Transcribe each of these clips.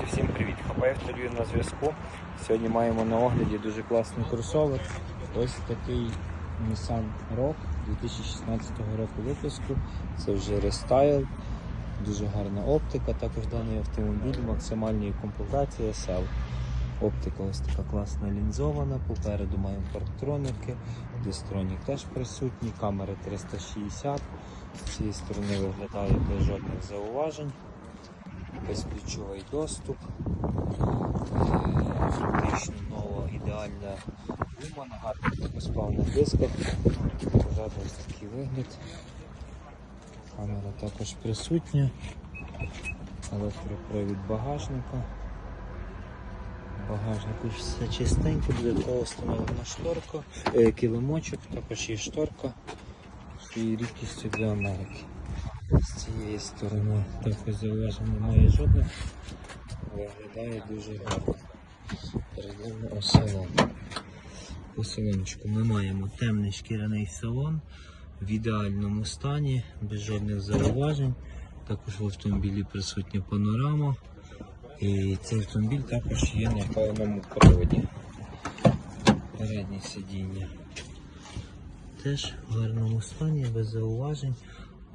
Друзі, всім привіт! Хапаєв Торію на зв'язку. Сьогодні маємо на огляді дуже класний кросовер. Ось такий Nissan Rogue 2016 року випуску. Це вже рестайл, дуже гарна оптика. Також даний автомобіль, максимальної комплектації SL. Оптика ось така класна лінзована. Попереду маємо парктроники, дистронік теж присутній, камери 360. З цієї сторони виглядає без жодних зауважень безключовий доступ, Е, фактично нова ідеальна гума на гарних безплавних дисках. Позаду ось такий вигляд. Камера також присутня, електропривід багажника. В Багажнику все чистенько, додатково встановлена шторка, е, килимочок, також є шторка і рідкістю для Америки. З цієї сторони також зауважень немає жодних. Виглядає дуже гарно. Перейдемо салон. По салончику ми маємо темний шкіряний салон в ідеальному стані, без жодних зауважень. Також в автомобілі присутня панорама. І цей автомобіль також є на повному приводі. Переднє сидіння теж в гарному стані, без зауважень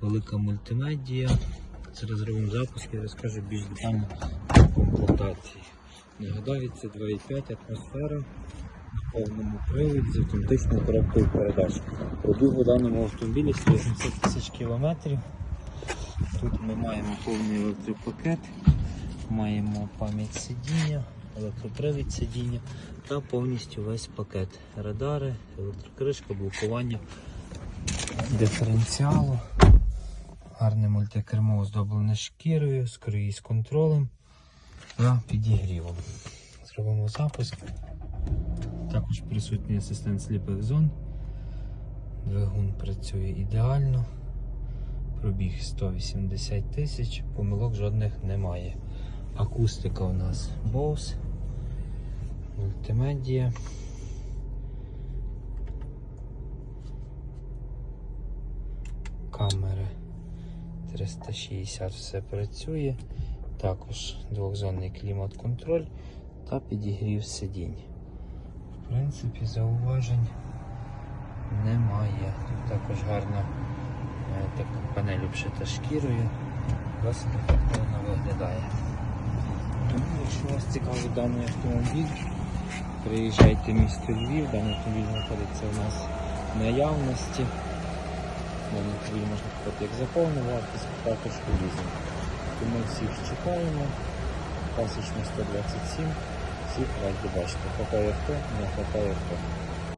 велика мультимедія. Зараз зробимо запуск і розкажу більш детально комплектації. Нагадаю, це 2,5 атмосфера на повному приводі з автоматичною коробкою передач. Пробіг у даному автомобілі 180 тисяч кілометрів. Тут ми маємо повний електропакет, маємо пам'ять сидіння, електропривід сидіння та повністю весь пакет. Радари, електрокришка, блокування диференціалу. Гарне мультикермо оздоблене шкірою, з круїз контролем та підігрівом. Зробимо запуск. Також присутній асистент сліпих зон. Двигун працює ідеально. Пробіг 180 тисяч, помилок жодних немає. Акустика у нас Bose, мультимедія. камери 360 все працює. Також двохзонний клімат-контроль та підігрів сидінь. В принципі, зауважень немає. Тут також гарна е, така панель обшита шкірою. Досить ефективно виглядає. Тому, якщо вас цікавить даний автомобіль, приїжджайте в місто Львів, даний автомобіль знаходиться у нас в наявності. Автомобіль можна купити як за повну вартість, також у Ми всіх чекаємо. Пасічний 127. Всіх раді бачити. Хапає авто, не хапає авто.